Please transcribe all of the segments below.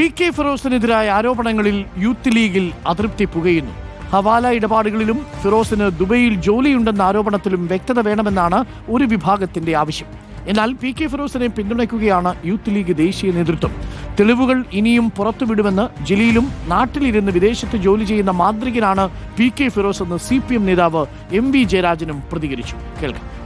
P K ഫിറോസിനെതിരായ ആരോപണങ്ങളിൽ youth ലീഗിൽ അതൃപ്തി പുകയുന്നു. ഹവാല ഇടപാടുകളിലും ഫിറോസിന് ദുബൈയിൽ ജോലിയുണ്ടെന്ന ആരോപണത്തിലും വ്യക്തത വേണമെന്നാണ് ഒരു വിഭാഗത്തിന്റെ ആവശ്യം. എന്നാൽ പി കെ ഫിറോസിനെ പിന്തുണയ്ക്കുകയാണ് യൂത്ത് ലീഗ് ദേശീയ നേതൃത്വം. തെളിവുകൾ ഇനിയും പുറത്തുവിടുമെന്ന് ജലീലും നാട്ടിലിരുന്ന് വിദേശത്ത് ജോലി ചെയ്യുന്ന മാന്ത്രികനാണ് പി കെ ഫിറോസ് എന്ന് സി പി എം നേതാവ് എം വി ജയരാജനും പ്രതികരിച്ചു. കേൾക്കാം.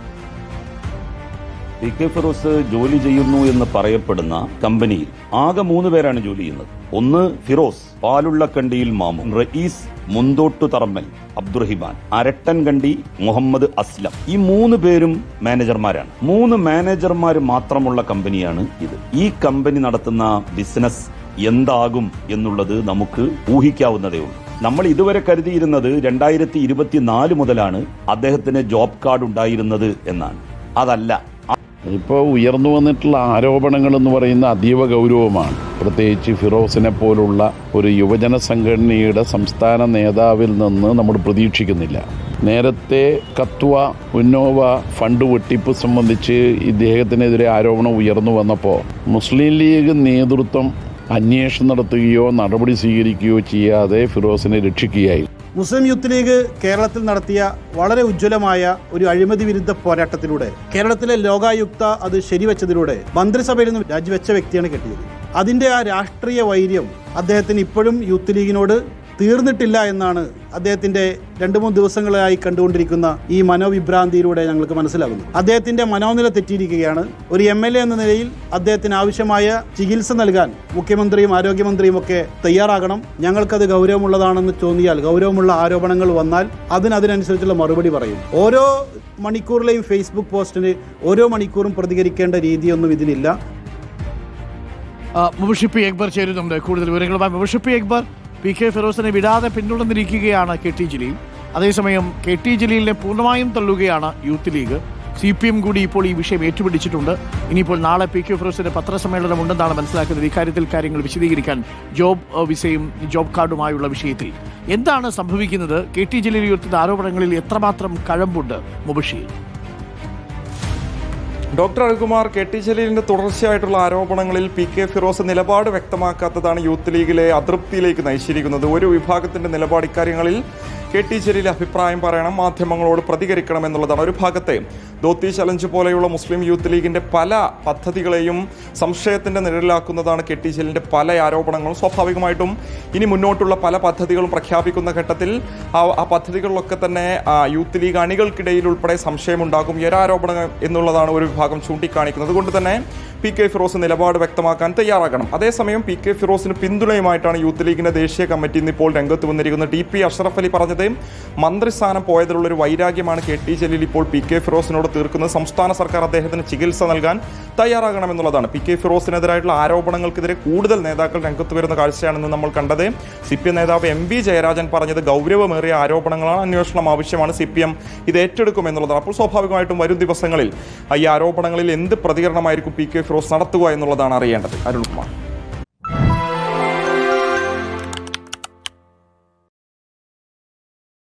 പി കെ ഫിറോസ് ജോലി ചെയ്യുന്നു എന്ന് പറയപ്പെടുന്ന കമ്പനിയിൽ ആകെ മൂന്ന് പേരാണ് ജോലി ചെയ്യുന്നത്. ഒന്ന് ഫിറോസ് പാലുള്ളക്കണ്ടിയിൽ മാമു റയീസ് മുന്തോട്ടു തറമ്മൽ അബ്ദുറഹിമാൻ അരട്ടൻകണ്ടി മുഹമ്മദ് അസ്ലം. ഈ മൂന്ന് പേരും മാനേജർമാരാണ്. മൂന്ന് മാനേജർമാർ മാത്രമുള്ള കമ്പനിയാണ് ഇത്. ഈ കമ്പനി നടത്തുന്ന ബിസിനസ് എന്താകും എന്നുള്ളത് നമുക്ക് ഊഹിക്കാവുന്നതേ ഉള്ളൂ. നമ്മൾ ഇതുവരെ കരുതിയിരുന്നത് രണ്ടായിരത്തി ഇരുപത്തിനാല് മുതലാണ് അദ്ദേഹത്തിന് ജോബ് കാർഡ് ഉണ്ടായിരുന്നത് എന്നാണ്. അതല്ല. ഇപ്പോൾ ഉയർന്നു വന്നിട്ടുള്ള ആരോപണങ്ങൾ എന്ന് പറയുന്ന അതീവ ഗൗരവമാണ്. പ്രത്യേകിച്ച് ഫിറോസിനെ പോലുള്ള ഒരു യുവജന സംഘടനയുടെ സംസ്ഥാന നേതാവിൽ നിന്ന് നമ്മൾ പ്രതീക്ഷിക്കുന്നില്ല. നേരത്തെ കത്വ ഉന്നോവ ഫണ്ട് വെട്ടിപ്പ് സംബന്ധിച്ച് ഇദ്ദേഹത്തിനെതിരെ ആരോപണം ഉയർന്നു വന്നപ്പോൾ മുസ്ലിം ലീഗ് നേതൃത്വം അന്വേഷണം നടത്തുകയോ നടപടി സ്വീകരിക്കുകയോ ചെയ്യാതെ ഫിറോസിനെ രക്ഷിക്കുകയായി മുസ്ലിം യൂത്ത് ലീഗ് കേരളത്തിൽ നടത്തിയ വളരെ ഉജ്ജ്വലമായ ഒരു അഴിമതി വിരുദ്ധ പോരാട്ടത്തിലൂടെ കേരളത്തിലെ ലോകായുക്ത അത് ശരിവെച്ചതിലൂടെ മന്ത്രിസഭയിൽ നിന്ന് രാജിവെച്ച വ്യക്തിയാണ് കെട്ടിയത്. അതിന്റെ ആ രാഷ്ട്രീയ വൈര്യം അദ്ദേഹത്തിന് ഇപ്പോഴും യൂത്ത് ലീഗിനോട് തീർന്നിട്ടില്ല എന്നാണ് അദ്ദേഹത്തിന്റെ രണ്ട് മൂന്ന് ദിവസങ്ങളായി കണ്ടുകൊണ്ടിരിക്കുന്ന ഈ മനോവിഭ്രാന്തിയിലൂടെ ഞങ്ങൾക്ക് മനസ്സിലാകുന്നത്. അദ്ദേഹത്തിന്റെ മനോനില തെറ്റിയിരിക്കുകയാണ്. ഒരു എം എൽ എ എന്ന നിലയിൽ അദ്ദേഹത്തിന് ആവശ്യമായ ചികിത്സ നൽകാൻ മുഖ്യമന്ത്രിയും ആരോഗ്യമന്ത്രിയും ഒക്കെ തയ്യാറാകണം. ഞങ്ങൾക്കത് ഗൗരവമുള്ളതാണെന്ന് തോന്നിയാൽ ഗൗരവമുള്ള ആരോപണങ്ങൾ വന്നാൽ അതിനനുസരിച്ചുള്ള മറുപടി പറയും. ഓരോ മണിക്കൂറിലെയും ഫേസ്ബുക്ക് പോസ്റ്റിന് ഓരോ മണിക്കൂറും പ്രതികരിക്കേണ്ട രീതിയൊന്നും ഇതിലില്ല. ആ, മുബഷിപ്പി അക്ബർ ചേരുന്നുണ്ട്. കൂടുതൽ വിവരങ്ങളുമായി മുബഷിപ്പി അക്ബർ. പി കെ ഫിറോസിനെ വിടാതെ പിന്തുടർന്നിരിക്കുകയാണ് കെ ടി ജലീൽ. അതേസമയം കെ ടി ജലീലിനെ പൂർണമായും തള്ളുകയാണ് youth league. C P M കൂടി ഇപ്പോൾ ഈ വിഷയം ഏറ്റുപിടിച്ചിട്ടുണ്ട്. ഇനിയിപ്പോൾ നാളെ പി കെ ഫിറോസിന്റെ പത്രസമ്മേളനം ഉണ്ടെന്നാണ് മനസ്സിലാക്കുന്നത്. ഇക്കാര്യത്തിൽ കാര്യങ്ങൾ വിശദീകരിക്കാൻ ജോബ് വിസയും ജോബ് കാർഡുമായുള്ള വിഷയത്തിൽ. എന്താണ് സംഭവിക്കുന്നത്? കെ ടി ജലീൽ ഉയർത്തുന്ന ആരോപണങ്ങളിൽ എത്രമാത്രം കഴമ്പുണ്ട് മുബഷിയിൽ ഡോക്ടർ അരുകുമാർ കെ ടി ജലീലിന്റെ തുടർച്ചയായിട്ടുള്ള ആരോപണങ്ങളിൽ പി കെ ഫിറോസ് നിലപാട് വ്യക്തമാക്കാത്തതാണ് യൂത്ത് ലീഗിലെ അതൃപ്തിയിലേക്ക് നയിച്ചിരിക്കുന്നത്. ഒരു വിഭാഗത്തിന്റെ നിലപാട് ഇക്കാര്യങ്ങളിൽ കെ ടി ജലീൽ അഭിപ്രായം പറയണം മാധ്യമങ്ങളോട് പ്രതികരിക്കണം എന്നുള്ളതാണ് ഒരു ഭാഗത്തെ. ദോത്തി ചലഞ്ച് പോലെയുള്ള മുസ്ലിം യൂത്ത് ലീഗിന്റെ പല പദ്ധതികളെയും സംശയത്തിന്റെ നിഴലാക്കുന്നതാണ് കെ ടി ജലീലിന്റെ പല ആരോപണങ്ങളും. സ്വാഭാവികമായിട്ടും ഇനി മുന്നോട്ടുള്ള പല പദ്ധതികളും പ്രഖ്യാപിക്കുന്ന ഘട്ടത്തിൽ ആ ആ പദ്ധതികളിലൊക്കെ തന്നെ യൂത്ത് ലീഗ് അണികൾക്കിടയിൽ ഉൾപ്പെടെ സംശയമുണ്ടാകും. ഈ ആരോപണം എന്നുള്ളതാണ് ഒരു വിഭാഗം ചൂണ്ടിക്കാണിക്കുന്നത്. അതുകൊണ്ട് തന്നെ പി കെ ഫിറോസ് നിലപാട് വ്യക്തമാക്കാൻ തയ്യാറാകണം. അതേസമയം പി കെ ഫിറോസിന് പിന്തുണയുമായിട്ടാണ് യൂത്ത് ലീഗിന്റെ ദേശീയ കമ്മിറ്റി ഇന്ന് ഇപ്പോൾ രംഗത്ത് വന്നിരിക്കുന്നത്. ടി പി അഷ്റഫ് അലി പറഞ്ഞത് മന്ത്രിസ്ഥാനം പോയതിലുള്ള ഒരു വൈരാഗ്യമാണ് കെ ടി ജലീൽ ഇപ്പോൾ പി കെ ഫിറോസിനോട് തീർക്കുന്നത്. സംസ്ഥാന സർക്കാർ അദ്ദേഹത്തിന് ചികിത്സ നൽകാൻ തയ്യാറാകണമെന്നുള്ളതാണ്. പി കെ ഫിറോസിനെതിരായിട്ടുള്ള ആരോപണങ്ങൾക്കെതിരെ കൂടുതൽ നേതാക്കൾ രംഗത്ത് വരുന്ന കാഴ്ചയാണെന്ന് നമ്മൾ കണ്ടത്. സി പി എം നേതാവ് എം വി ജയരാജൻ പറഞ്ഞത് ഗൗരവമേറിയ ആരോപണങ്ങളാണ് അന്വേഷണം ആവശ്യമാണ് സി പി എം ഇത് ഏറ്റെടുക്കും എന്നുള്ളതാണ് അപ്പോൾ സ്വാഭാവികമായിട്ടും വരും ദിവസങ്ങളിൽ ഈ ആരോപണങ്ങളിൽ എന്ത് പ്രതികരണമായിരിക്കും പി കെ നടത്തുക എന്നുള്ളതാണ് അറിയേണ്ടത്. അരുൺകുമാർ.